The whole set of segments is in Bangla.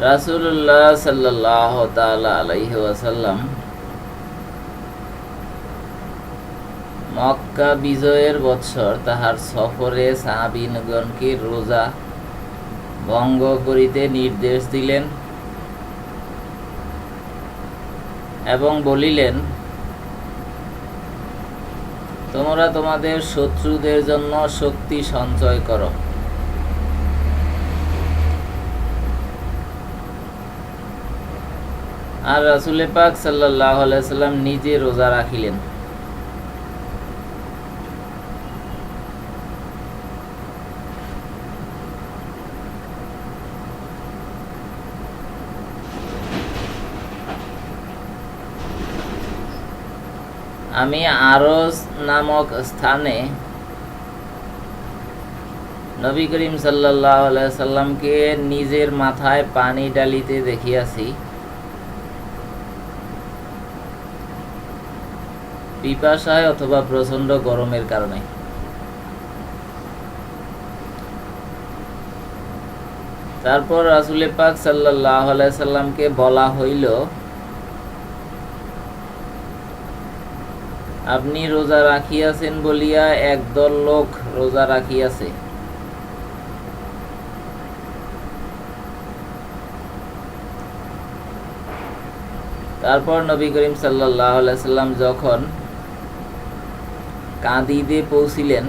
রাসুল্লাহ সাল্লাহ আলাইহি মক্কা বিজয়ের বৎসর তাহার সফরে সাহাবিনগণকে রোজা ভঙ্গ করিতে নির্দেশ দিলেন এবং বলিলেন, তোমরা তোমাদের শত্রুদের জন্য শক্তি সঞ্চয় করো। আর রাসুলে পাক সাল্লাহ নিজে রোজা রাখিলেন। আমি আরজ নামক স্থানে নবী করিম সাল্লাহ সাল্লামকে নিজের মাথায় পানি ডালিতে দেখিয়াছি। পিপাসায় অথবা প্রচণ্ড গরমের কারণে। তারপর রাসুলে পাক সাল্লাহ সাল্লামকে বলা হইল, আপনি রোজা রাখিয়াছেন বলিয়া একদল লোক রোজা রাখিয়াছে। তারপর নবী করিম সাল্লাহ সাল্লাম যখন কাঁদিদে পৌঁছিলেন।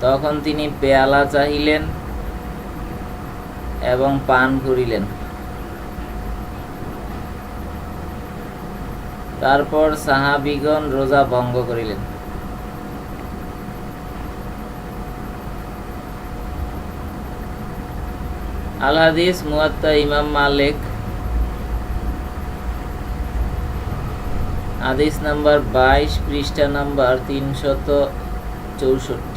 তখন তিনি পেয়ালা চাহিলেন এবং পান করিলেন তারপর সাহাবিগণ রোজা ভঙ্গ করিলেন। আল মুয়াত্তা ইমাম মালিক হাদিস নাম্বার বাইশ পৃষ্ঠা নাম্বার তিনশত চৌষট্টি।